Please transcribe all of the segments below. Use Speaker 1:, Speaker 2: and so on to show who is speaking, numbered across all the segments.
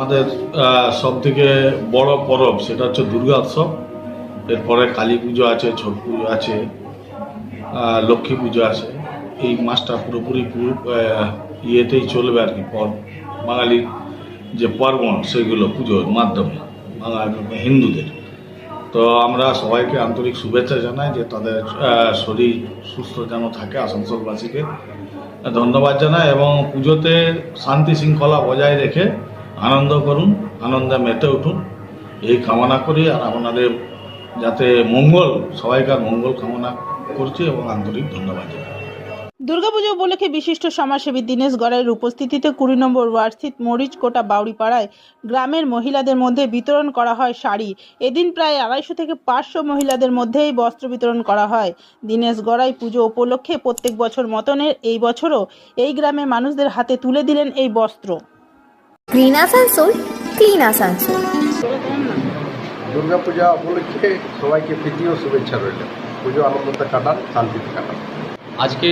Speaker 1: আমাদের সব থেকে বড় পরব সেটা হচ্ছে দুর্গা উৎসব। এরপরে কালী পুজো আছে, ছট পুজো আছে লক্ষ্মী পুজো আছে। এই মাসটা পুরোপুরি পুরো ইয়েতেই চলবে আর কি, পর, বাঙালির যে পার্বণ সেগুলো, পুজোর মাধ্যমে হিন্দুদের। তো আমরা সবাইকে আন্তরিক শুভেচ্ছা জানাই যে তাদের শরীর সুস্থ যেন থাকে আসানসোলবাসীকে। ধন্যবাদ জানাই এবং পুজোতে শান্তি শৃঙ্খলা বজায় রেখে আনন্দ করুন, আনন্দে মেতে উঠুন। এই কামনা করি আর আপনাদের যাতে মঙ্গল, সবাইকার মঙ্গল কামনা করছি এবং আন্তরিক ধন্যবাদ জানাই।
Speaker 2: দুর্গাপুজো উপলক্ষে বিশিষ্ট সমাজসেবী দীনেশ গড়াইয়ের উপস্থিতিতে কুড়ি নম্বর ওয়ার্ডস্থিত মরিচকোটা বাউড়িপাড়ায় গ্রামের মহিলাদের মধ্যে বিতরণ করা হয় শাড়ি। এদিন প্রায় আড়াইশো থেকে পাঁচশো মহিলাদের মধ্যে এই বস্ত্র বিতরণ করা হয়। দীনেশ গড়াই পুজো উপলক্ষে প্রত্যেক বছর মতনের এই বছরও এই গ্রামের মানুষদের হাতে তুলে দিলেন এই বস্ত্র।
Speaker 3: গ্রিন আসানসোল ক্লিন আসানসোল
Speaker 4: দুর্গাপূজা উপলক্ষে সবাইকে প্রীতি ও শুভেচ্ছা রইল। পুজো আনন্দতে কাটান শান্তিতে কাটান।
Speaker 5: আজকে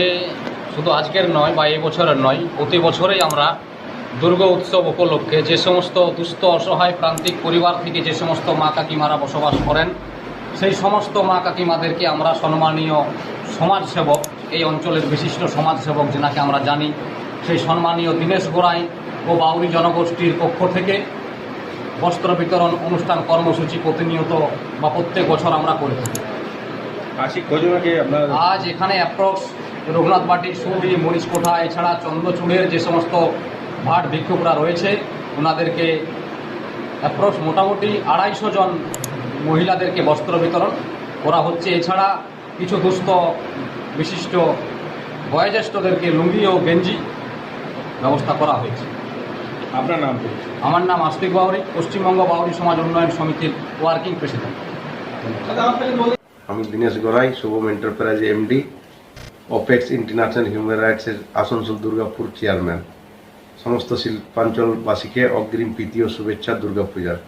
Speaker 5: শুধু আজকের নয় বা এই বছরের নয় প্রতি বছরেই আমরা দুর্গা উৎসব উপলক্ষে যে সমস্ত দুস্থ অসহায় প্রান্তিক পরিবার থেকে যে সমস্ত মা কাকিমারা বসবাস করেন সেই সমস্ত মা কাকিমাদেরকে আমরা সম্মানীয় সমাজসেবক এই অঞ্চলের বিশিষ্ট সমাজসেবক যেনাকে আমরা জানি সেই সম্মানীয় দীনেশ গোড়াই ও বাউরি জনগোষ্ঠীর পক্ষ থেকে বস্ত্র বিতরণ অনুষ্ঠান কর্মসূচি প্রতিনিয়ত বা প্রত্যেক বছর আমরা করে থাকি। আজ এখানে অ্যাপ্রক্স রঘুনাথ বাটির সুবি মনীষ কোঠা এছাড়া চন্দ্রচূড়ের যে সমস্ত ভাট ভিক্ষুকরা রয়েছে ওনাদেরকে অ্যাপ্রক্স মোটামুটি আড়াইশো জন মহিলাদেরকে বস্ত্র বিতরণ করা হচ্ছে। এছাড়া কিছু দুস্থ বিশিষ্ট বয়োজ্যেষ্ঠদেরকে লুঙ্গি ও গেঞ্জি ব্যবস্থা করা হয়েছে।
Speaker 6: আপনার নাম
Speaker 5: আমার নাম আস্তিক বাউরি পশ্চিমবঙ্গ বাউরি সমাজ উন্নয়ন সমিতির ওয়ার্কিং প্রেসিডেন্ট।
Speaker 4: আমি Dinesh Garai Shubham enterprise MD apex international human রাইটসের Asansol Durgapur chairman. সমস্ত শিল্পাঞ্চলবাসীকে অগ্রিম প্রীতি ও শুভেচ্ছা দুর্গাপূজার।